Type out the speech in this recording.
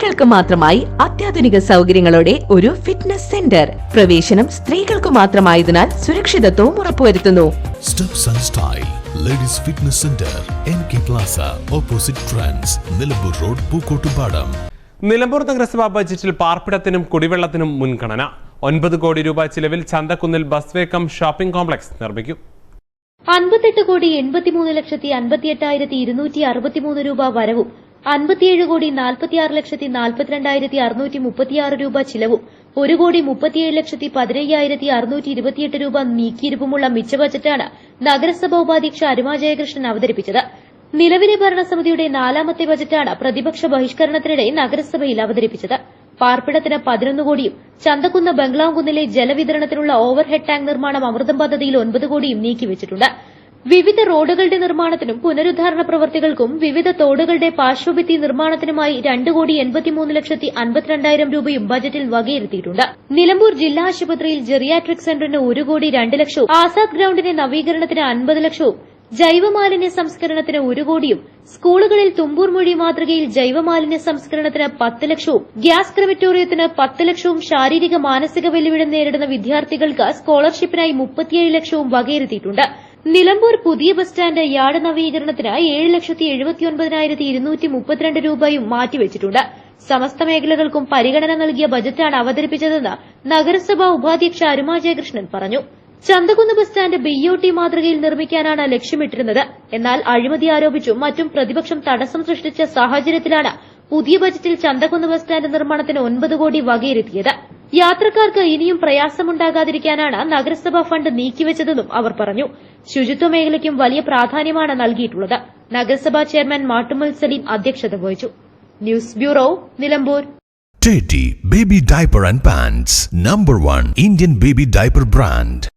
സ്ത്രീകൾക്ക് മാത്രമായി അത്യാധുനിക സൗകര്യങ്ങളോടെ ഒരു ഫിറ്റ്നസ് സെന്റർ പ്രവേശനം സ്ത്രീകൾക്ക് മാത്രമായതിനാൽ സുരക്ഷിതത്വവും ഉറപ്പുവരുത്തുന്നു. Ladies fitness centre N K plaza opposite trans Nilambur road Pookkottupadam Nilambur നഗരസഭാ ബജറ്റിൽ പാർപ്പിടത്തിനും കുടിവെള്ളത്തിനും മുൻഗണന. ഒൻപത് കോടി രൂപ ചിലവിൽ ചന്തക്കുന്നിൽ ബസ് വേക്കം ഷോപ്പിംഗ് കോംപ്ലക്സ് നിർമ്മിക്കും. അൻപത്തെട്ട് കോടി എൺപത്തിമൂന്ന് ലക്ഷത്തി അൻപത്തിയെട്ടായിരത്തി ഇരുന്നൂറ്റി അറുപത്തിമൂന്ന് രൂപ വരവും അൻപത്തിയേഴ് കോടി നാൽപ്പത്തിയാറ് ലക്ഷത്തി നാൽപ്പത്തിരണ്ടായിരത്തി അറുന്നൂറ്റി മുപ്പത്തിയാറ് രൂപ ചിലവും ഒരു കോടി മുപ്പത്തിയേഴ് ലക്ഷത്തി പതിനയ്യായിരത്തി അറുന്നൂറ്റി ഇരുപത്തിയെട്ട് രൂപ നീക്കിയിരിപ്പുമുള്ള മിച്ച ബജറ്റാണ് നഗരസഭ ഉപാധ്യക്ഷ അരുമ ജയകൃഷ്ണൻ അവതരിപ്പിച്ചത്. നിലവിലെ ഭരണസമിതിയുടെ നാലാമത്തെ ബജറ്റാണ് പ്രതിപക്ഷ ബഹിഷ്കരണത്തിനിടെ നഗരസഭയിൽ അവതരിപ്പിച്ചത്. പാർപ്പിടത്തിന് പതിനൊന്ന് കോടിയും ചന്തക്കുന്ന് ബംഗ്ലാംകുന്നിലെ ജലവിതരണത്തിനുള്ള ഓവർഹെഡ് ടാങ്ക് നിർമ്മാണം അമൃതം പദ്ധതിയിൽ ഒൻപത് കോടിയും നീക്കിവച്ചിട്ടുണ്ട്. വിവിധ റോഡുകളുടെ നിർമ്മാണത്തിനും പുനരുദ്ധാരണ പ്രവർത്തികൾക്കും വിവിധ തോടുകളുടെ പാർശ്വഭിത്തി നിർമ്മാണത്തിനുമായി രണ്ട് കോടി എൺപത്തിമൂന്ന് ലക്ഷത്തി അൻപത്തിരണ്ടായിരം രൂപയും ബജറ്റിൽ വകയിരുത്തിയിട്ടുണ്ട്. നിലമ്പൂർ ജില്ലാ ആശുപത്രിയിൽ ജെറിയാട്രിക് സെന്ററിന് ഒരു കോടി രണ്ട് ലക്ഷവും ആസാദ് ഗ്രൌണ്ടിന്റെ നവീകരണത്തിന് അൻപത് ലക്ഷവും ജൈവമാലിന്യ സംസ്കരണത്തിന് ഒരു കോടിയും സ്കൂളുകളിൽ തുമ്പൂർ മൊഴി മാതൃകയിൽ ജൈവമാലിന്യ സംസ്കരണത്തിന് പത്ത് ലക്ഷവും ഗ്യാസ് ക്രമറ്റോറിയത്തിന് പത്ത് ലക്ഷവും ശാരീരിക മാനസിക വെല്ലുവിളി നേരിടുന്ന വിദ്യാർത്ഥികൾക്ക് സ്കോളർഷിപ്പിനായി മുപ്പത്തിയേഴ് ലക്ഷവും വകയിരുത്തിയിട്ടുണ്ട്. നിലമ്പൂർ പുതിയ ബസ് സ്റ്റാൻഡ് യാർഡ് നവീകരണത്തിനായി ഏഴ് ലക്ഷത്തി എഴുപത്തിയൊൻപതിനായിരത്തി ഇരുന്നൂറ്റി മുപ്പത്തിരണ്ട് രൂപയും മാറ്റിവച്ചിട്ടുണ്ട്. സമസ്ത മേഖലകൾക്കും പരിഗണന നൽകിയ ബജറ്റാണ് അവതരിപ്പിച്ചതെന്ന് നഗരസഭാ ഉപാധ്യക്ഷ അരുമ ജയകൃഷ്ണൻ പറഞ്ഞു. ചന്തകുന്ന് ബസ് സ്റ്റാൻഡ് ബിഒടി മാതൃകയിൽ നിർമ്മിക്കാനാണ് ലക്ഷ്യമിട്ടിരുന്നത്. എന്നാൽ അഴിമതി ആരോപിച്ചും മറ്റും പ്രതിപക്ഷം തടസ്സം സൃഷ്ടിച്ച സാഹചര്യത്തിലാണ് പുതിയ ബജറ്റിൽ ചന്തകുന്ന് ബസ് സ്റ്റാൻഡ് നിർമ്മാണത്തിന് ഒൻപത് കോടി വകയിരുത്തിയത്. യാത്രക്കാർക്ക് ഇനിയും പ്രയാസമുണ്ടാകാതിരിക്കാനാണ് നഗരസഭാ ഫണ്ട് നീക്കിവച്ചതെന്നും അവർ പറഞ്ഞു. ശുചിത്വ മേഖലയ്ക്കും വലിയ പ്രാധാന്യമാണ് നൽകിയിട്ടുള്ളത്. നഗരസഭാ ചെയർമാൻ മാട്ടുമൽ സലീം അധ്യക്ഷത വഹിച്ചു. News bureau Nilambur. Teddy Baby Diaper and Pants number 1 Indian Baby Diaper Brand